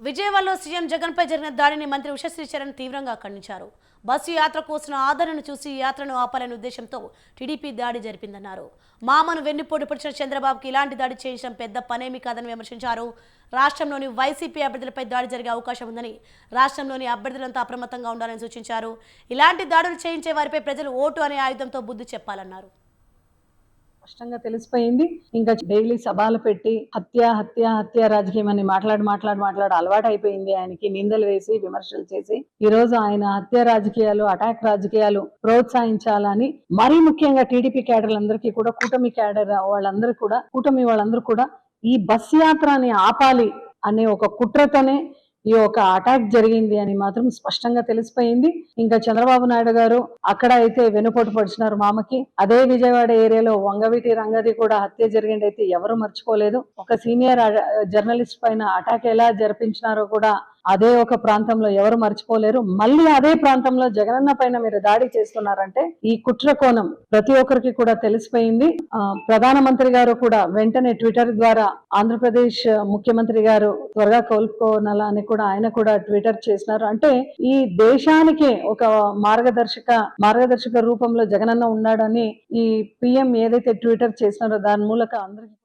విజయవాడలో సీఎం జగన్పై జరిగిన దాడిని మంత్రి ఉషశ్రీ చరణ్ తీవ్రంగా ఖండించారు. బస్సు యాత్రకు కోసం ఆదరణను చూసి యాత్రను ఆపాలనే ఉద్దేశంతో టీడీపీ దాడి జరిపిందన్నారు. మామను వెన్నుపోటు పొడిచిన చంద్రబాబుకి ఇలాంటి దాడి చేయించడం పెద్ద పనేమి కాదని విమర్శించారు. రాష్ట్రంలోని వైసీపీ అభ్యర్థులపై దాడి జరిగే అవకాశం ఉందని రాష్ట్రంలోని అభ్యర్థులంతా అప్రమత్తంగా ఉండాలని సూచించారు. ఇలాంటి దాడులు చేయించే వారిపై ప్రజలు ఓటు అనే ఆయుధంతో బుద్ధి చెప్పాలన్నారు. స్పష్టంగా తెలిసిపోయింది. ఇంకా డైలీ సభలు పెట్టి హత్య హత్య హత్య రాజకీయం అని మాట్లాడి మాట్లాడి మాట్లాడి అలవాటు అయిపోయింది ఆయనకి. నిందలు వేసి విమర్శలు చేసి ఈ రోజు ఆయన హత్య రాజకీయాలు అటాక్ రాజకీయాలు ప్రోత్సహించాలని మరీ ముఖ్యంగా టీడీపీ క్యాడర్లందరికీ కూడా కూటమి క్యాడర్ వాళ్ళందరూ కూడా కూటమి వాళ్ళందరూ కూడా ఈ బస్ యాత్రని ఆపాలి అనే ఒక కుట్రతోనే ఈ ఒక అటాక్ జరిగింది అని మాత్రం స్పష్టంగా తెలిసిపోయింది. ఇంకా చంద్రబాబు నాయుడు గారు అక్కడ అయితే వెనుపోటు పడిచినారు మామకి. అదే విజయవాడ ఏరియాలో వంగవీటి రంగది కూడా హత్య జరిగింది అయితే ఎవరు మర్చిపోలేదు. ఒక సీనియర్ జర్నలిస్ట్ పైన అటాక్ ఎలా జరిపించినారో కూడా అదే ఒక ప్రాంతంలో ఎవరు మర్చిపోలేరు. మళ్ళీ అదే ప్రాంతంలో జగనన్న పైన మీరు దాడి చేస్తున్నారంటే ఈ కుట్ర కోణం ప్రతి ఒక్కరికి కూడా తెలిసిపోయింది. ప్రధానమంత్రి గారు కూడా వెంటనే ట్విట్టర్ ద్వారా ఆంధ్రప్రదేశ్ ముఖ్యమంత్రి గారు త్వరగా కోలుకోనాలా అని కూడా ఆయన కూడా ట్విట్టర్ చేసినారు. అంటే ఈ దేశానికి ఒక మార్గదర్శక మార్గదర్శక రూపంలో జగనన్న ఉన్నాడని ఈ పిఎం ఏదైతే ట్విట్టర్ చేసినారో దాని మూలక అందరికి